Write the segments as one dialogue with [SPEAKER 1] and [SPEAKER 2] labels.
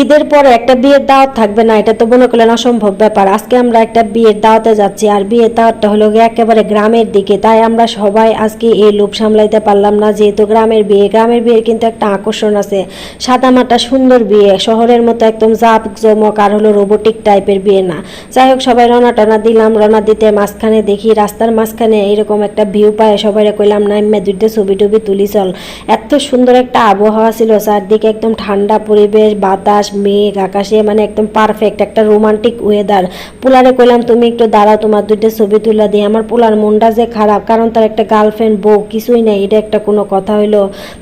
[SPEAKER 1] ঈদের পরে একটা বিয়ের দাওয়াত থাকবে না, এটা তো মনে করলেন অসম্ভব ব্যাপার। আজকে আমরা একটা বিয়ের দাওয়াতে যাচ্ছি, আর বিয়ের দাওয়াতটা হলো গিয়ে একেবারে গ্রামের দিকে। তাই আমরা সবাই আজকে এই লোভ সামলাইতে পারলাম না, যেহেতু গ্রামের বিয়ে, গ্রামের বিয়ের কিন্তু একটা আকর্ষণ আছে। সাদামাটা সুন্দর বিয়ে, শহরের মতো একদম জাপ জমক আর হলো রোবোটিক টাইপের বিয়ে না। যাই হোক, সবাই রনা টনা দিলাম রনা দিতে মাঝখানে দেখি রাস্তার মাঝখানে এরকম একটা ভিউ পায় সবাই কইলাম না এমনি দুইটা ছবি টবি তুলি, চল। এত সুন্দর একটা আবহাওয়া ছিল, চারদিকে একদম ঠান্ডা পরিবেশ, বাতাস মেঘ, আকাশে মানে একদম পারফেক্ট একটা রোমান্টিক ওয়েদার পোলারে কইলাম, তুমি একটু দাঁড়াও, তোমার দুইটা ছবি তুলে দিই। আমার পোলার মনটা যে খারাপ, কারণ তার একটা গার্লফ্রেন্ড বউ, কিছুই নেই, এটা একটা কোনো কথা হইল।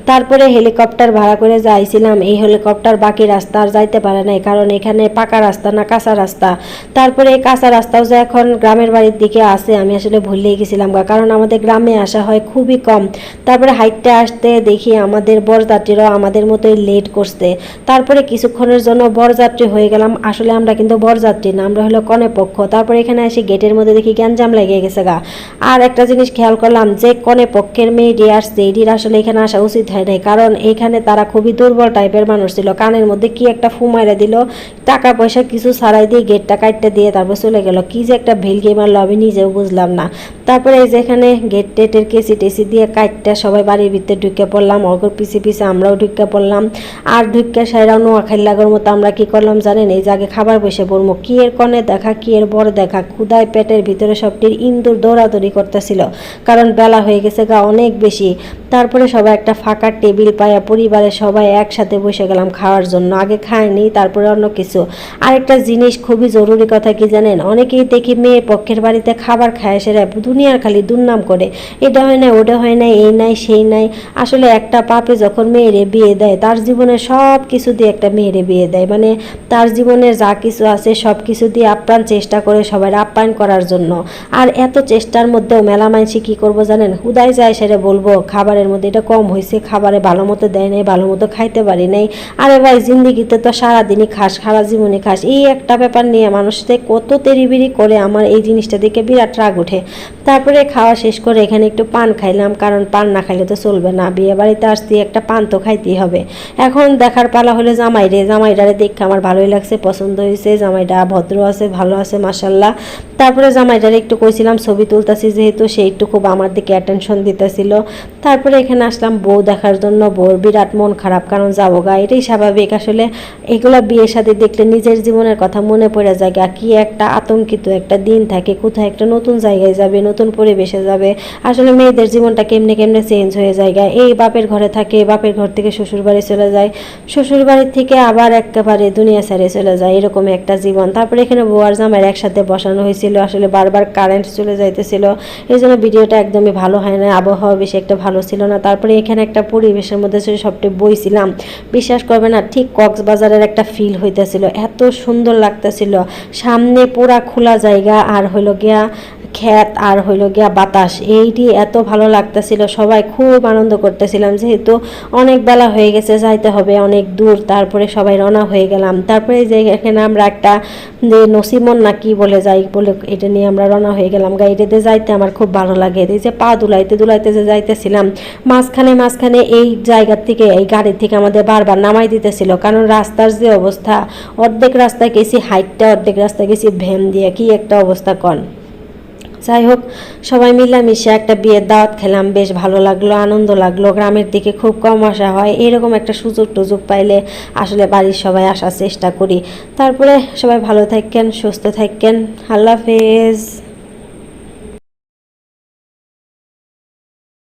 [SPEAKER 1] তারপরে হেলিকপ্টার ভাড়া করে যাইছিলাম। এই হেলিকপ্টার বাকি রাস্তা আর যাইতে পারে নাই, কারণ এখানে পাকা রাস্তা না কাঁচা রাস্তা। তারপরে এই কাঁচা রাস্তাও যে এখন গ্রামের বাড়ির দিকে আছে, আমি আসলে ভুলেই গেছিলাম কারণ আমাদের গ্রামে আসা হয় খুবই কম। তারপরে হাইটতে আসতে দেখি আমাদের বরযাত্রীরাও আমাদের মতোই লেট করছে। তারপরে কিছুক্ষণের জন্য বরযাত্রী হয়ে গেলাম। আসলে আমরা কিন্তু বরযাত্রী না, আমরা হলো কনে পক্ষ। তারপরে এখানে এসে গেটের মধ্যে দেখি গ্যাঞ্জাম লেগে গেছে গা। আর একটা জিনিস খেয়াল করলাম যে, কনে পক্ষের মেয়েটি আসছে, এটির আসলে এখানে আসা উচিত হয় নাই। কারণ এখানে তারা খুবই দুর্বল টাইপের মানুষ ছিল। কানের মধ্যে কি একটা ফুমাইরা দিল, টাকা পয়সা কিছু ছাড়াই দিয়ে গেটটা কাটতে দিয়ে তারপর চলে গেল। কি যে একটা ভেলকি মারলো আমি নিজেও বুঝলাম না। তারপরে এই যে এখানে গেট টেটের কেসি টেসি দিয়ে কাটটা সবাই বাড়ির ভিতরে ঢুকে পড়লাম। অগর পিছে পিছে আমরাও ঢুকে পড়লাম। আর ঢুকে সাইরাও নোয়া খাইলাগর মতো আমরা কি করলাম জানেন? এই জায়গায় খাবার বসে পড়ব কি এর কনে দেখা, কি এর বড় দেখা? ক্ষুদায় পেটের ভিতরে সবটির ইন্দুর দৌড়াদৌড়ি করতেছিল। কারণ বেলা হয়ে গেছে গা অনেক বেশি। তারপরে সবাই একটা ফাঁকা টেবিল পায়া পরিবারের সবাই একসাথে বসে গেলাম খাওয়ার জন্য। আগে খায়নি, তারপরে অন্য কিছু। আরেকটা জিনিস খুবই জরুরি কথা কি জানেন? অনেকেই দেখি মেয়ে পক্ষের বাড়িতে খাবার খায় সেরা দুনিয়ার খালি দুর্নাম করে। এটা হয় না ওটা হয় না এই নাই, সেই নাই। আসলে একটা পাপে যখন মেয়েরে বিয়ে দেয়, তার জীবনে সব কিছু দিয়ে একটা মেয়েরে বিয়ে দেয়। মানে তার জীবনে যা কিছু আছে সব কিছু দিয়ে আপ্রাণ চেষ্টা করে সবাই আপ্যায়ন করার জন্য। আর এত চেষ্টার মধ্যেও মেলা মানসি কি করব জানেন? হুদাই যায় সেটা বলব, খাবারের মধ্যে এটা কম হয়েছে খাবারে ভালো মতো দেয় নাই, ভালো মতো খাইতে পারি নাই। আরে ভাই, জিন্দিগিতে তো সারাদিনই খাস, সারা জীবনে খাস। এই একটা ব্যাপার নিয়ে মানুষদের কত তেরিবিরি করে আমার এই জিনিসটা দেখে বিরাট রাগ ওঠে। তারপরে খাওয়া শেষ করে এখানে একটু পান খাইলাম, কারণ পান না খাইলে তো চলবে না। বিয়ে বাড়িতে আসছি একটা পান তো খাইতেই হবে। এখন দেখার পালা হলে জামাই রে জামাইটারে দেখে আমার ভালোই লাগছে, পছন্দ হয়েছে জামাইটা ভদ্র আছে, ভালো আছে মাসাল্লাহ তারপরে জামাইটারে একটু কইছিলাম, ছবি তুলতাছি যেহেতু, সে একটু খুব আমার দিকে অ্যাটেনশন দিতেছিল। তারপরে এখানে আসলাম বউ দেখার জন্য, বউর বিরাট মন খারাপ, কারণ যাব গা, এটাই স্বাভাবিক। আসলে এগুলো বিয়ের সাথে দেখলে নিজের জীবনের কথা মনে পড়ে যায় গা, কি একটা আতঙ্কিত একটা দিন থাকে, কোথায় একটা নতুন জায়গায় যাবে, নতুন পরিবেশে যাবে। আসলে মেয়েদের জীবনটা কেমনে কেমনে চেঞ্জ হয়ে যায়। এই বাপের ঘরে থাকে বাপের ঘর থেকে শ্বশুর বাড়ি চলে যায়। শ্বশুর বাড়ির থেকে আবার একেবারে দুনিয়া ছেড়ে চলে যায়, এরকম একটা জীবন। তারপরে এখানে বউ আর জামাইয়ের একসাথে বসানো হয়েছিল, আসলে বারবার কারেন্ট চলে যাইতেছিল। এই জন্য ভিডিওটা একদমই ভালো হয় না, আবহাওয়া বেশি একটা ভালো ছিল না। তারপরে এখানে একটা পরিবেশের মধ্যে সবটি বইছিলাম। বিশ্বাস করবে না, ঠিক কক্সবাজারের একটা ফিল হইতেছিল। এত সুন্দর লাগতেছিল। সামনে পুরা খোলা জায়গা, আর হইল গিয়া ক্ষেত আর হইল গিয়া বাতাস। এইটি এত ভালো লাগতেছিল, সবাই খুব আনন্দ করতেছিলাম। যেহেতু অনেক বেলা হয়ে গেছে, যাইতে হবে অনেক দূর, তারপরে সবাই রওনা হয়ে গেলাম। তারপরে যে এখানে আমরা একটা যে নসিমন না কি বলে যাই বলে, এটা নিয়ে আমরা রওনা হয়ে গেলাম। গাড়িতে যাইতে আমার খুব ভালো লাগে। এই যে পা দুলাইতে দুলাইতে যে যাইতেছিলাম, মাঝখানে মাঝখানে এই জায়গার থেকে, এই গাড়ির থেকে আমাদের বারবার নামাই দিতেছিল। কারণ রাস্তার যে অবস্থা, অর্ধেক রাস্তায় গেছি, হাইটটা অর্ধেক রাস্তায় গেছি, ভ্যান দিয়ে কি একটা অবস্থা কন। যাই হোক, সবাই মিলামিশে একটা বিয়ের দাওয়াত খেলাম, বেশ ভালো লাগল, আনন্দ লাগল, গ্রামের দিকে খুব কম আসা হয়, এরকম একটা সুযোগ টুযোগ পাইলে আসলে বাড়ির সবাই আসার চেষ্টা করি। তারপরে সবাই ভালো থাকেন, সুস্থ থাকেন, আল্লাহ হাফেজ।